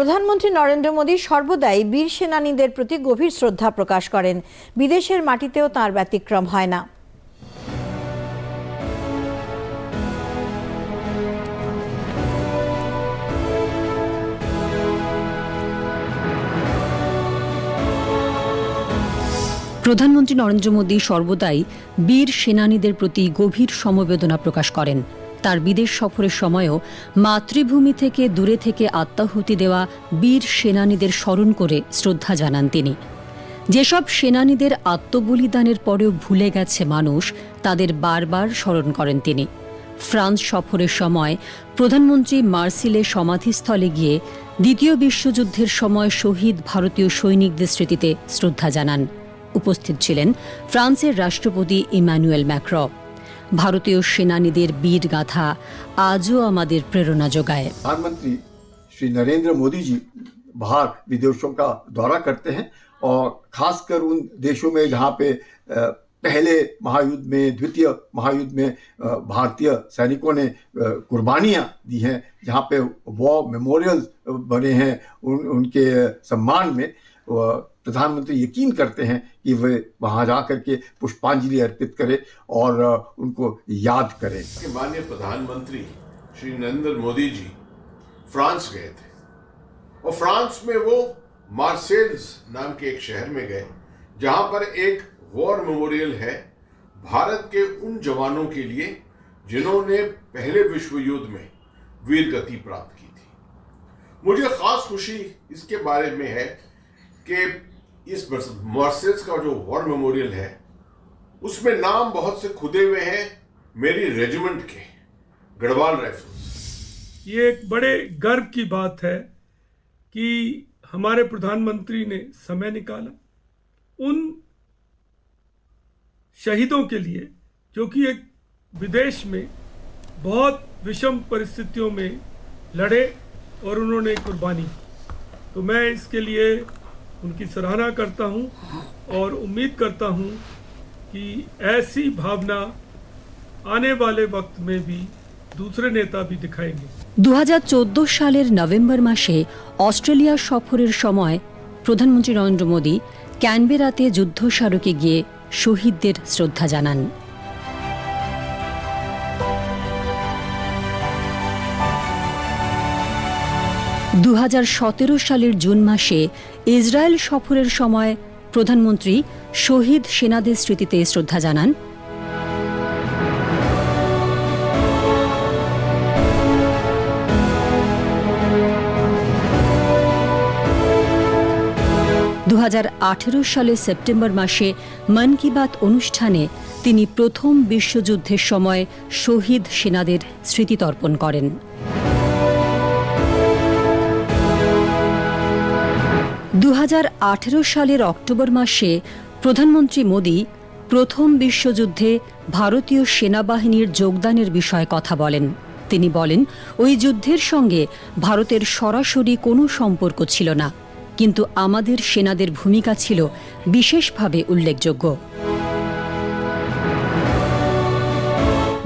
প্রধানমন্ত্রী নরেন্দ্র মোদী সর্বদাই বীর সেনানীদের প্রতি গভীর শ্রদ্ধা প্রকাশ করেন। বিদেশের মাটিতেও তার ব্যতিক্রম হয় না। প্রধানমন্ত্রী নরেন্দ্র মোদী সর্বদাই বীর সেনানীদের প্রতি গভীর সমবেদনা প্রকাশ করেন। তার বিদেশ সফরের সময়ও মাতৃভূমি থেকে দূরে থেকে আত্মাহুতি দেওয়া বীর সেনানীদের স্মরণ করে শ্রদ্ধা জানান তিনি। যেসব সেনানীদের আত্মবলিদানের পরেও ভুলে গেছে মানুষ, তাদের বারবার স্মরণ করেন তিনি। ফ্রান্স সফরের সময় প্রধানমন্ত্রী মার্সিলে সমাধিস্থলে গিয়ে দ্বিতীয় বিশ্বযুদ্ধের সময় শহীদ ভারতীয় সৈনিকদের স্মৃতিতে শ্রদ্ধা জানান। উপস্থিত ছিলেন ফ্রান্সের রাষ্ট্রপতি ইমানুয়েল ম্যাক্র। ভারতীয় সেনানীদের বীর গাথা আজও আমাদের প্রেরণা যোগায় प्रधानमंत्री श्री नरेंद्र मोदी जी बाहर विदेशों का दौरा करते हैं और खासकर उन देशों में जहाँ पे अ, पहले महायुद्ध में द्वितीय महायुद्ध में अ, भारतीय सैनिकों ने अ, कुर्बानियाँ दी हैं जहाँ पे वॉर मेमोरियल बने हैं उन उनके सम्मान में अ, प्रधानमंत्री यकीन करते हैं कि वे वहाँ जा करके पुष्पांजलि अर्पित करें और उनको याद करें। माननीय प्रधानमंत्री श्री नरेंद्र मोदी जी फ्रांस गए थे। और फ्रांस में वो मार्सेल्स नाम के एक शहर में गए, जहाँ पर एक वॉर मेमोरियल है भारत के उन जवानों के लिए जिन्होंने पहले विश्व युद्ध में वीर गति प्राप्त की थी। मुझे खास खुशी इसके बारे में है कि इस मार्सेल्स का जो वॉर मेमोरियल है, उसमें नाम बहुत से खुदे हुए हैं मेरी रेजिमेंट के, गढ़वाल राइफल्स। ये एक बड़े गर्व की बात है कि हमारे प्रधानमंत्री ने समय निकाला। उन शहीदों के लिए, जो कि एक विदेश में बहुत विषम परिस्थितियों में लड़े और उन्होंने कुर्बानी की। तो मैं इसके लिए उनकी सराहना करता हूं और उम्मीद करता हूं कि ऐसी भावना आने वाले वक्त में भी दूसरे नेता भी दिखाएंगे দু সালের নভেম্বর মাসে অস্ট্রেলিয়া সফরের সময় প্রধানমন্ত্রী নরেন্দ্র মোদী ক্যানবেরাতে যুদ্ধ স্মারকে গিয়ে শহীদদের শ্রদ্ধা জানান দু হাজার সতেরো সালের জুন মাসে ইসরায়েল সফরের সময় প্রধানমন্ত্রী শহীদ সেনাদের স্মৃতিতে শ্রদ্ধা জানান। দু সালের সেপ্টেম্বর মাসে মন কি বাত অনুষ্ঠানে তিনি প্রথম বিশ্বযুদ্ধের সময় শহীদ সেনাদের স্মৃতিতর্পণ করেন। দু হাজার আঠেরো সালের অক্টোবর মাসে প্রধানমন্ত্রী মোদী প্রথম বিশ্বযুদ্ধে ভারতীয় সেনাবাহিনীর যোগদানের বিষয়ে কথা বলেন। তিনি বলেন, ওই যুদ্ধের সঙ্গে ভারতের সরাসরি কোনো সম্পর্ক ছিল না, কিন্তু আমাদের সেনাদের ভূমিকা ছিল বিশেষভাবে উল্লেখযোগ্য।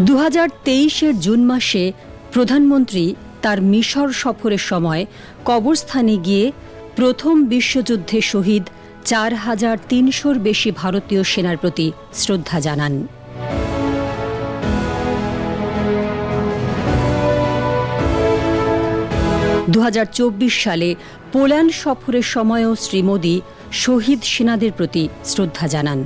দু হাজার জুন মাসে প্রধানমন্ত্রী তার মিশর সফরের সময় কবরস্থানে গিয়ে প্রথম বিশ্বযুদ্ধে শহীদ চার হাজার তিনশোর বেশি ভারতীয় সেনার প্রতি শ্রদ্ধা জানান। দু হাজার চব্বিশ সালে পোল্যান্ড সফরের সময়ও শ্রী মোদী শহীদ সেনাদের প্রতি শ্রদ্ধা জানান।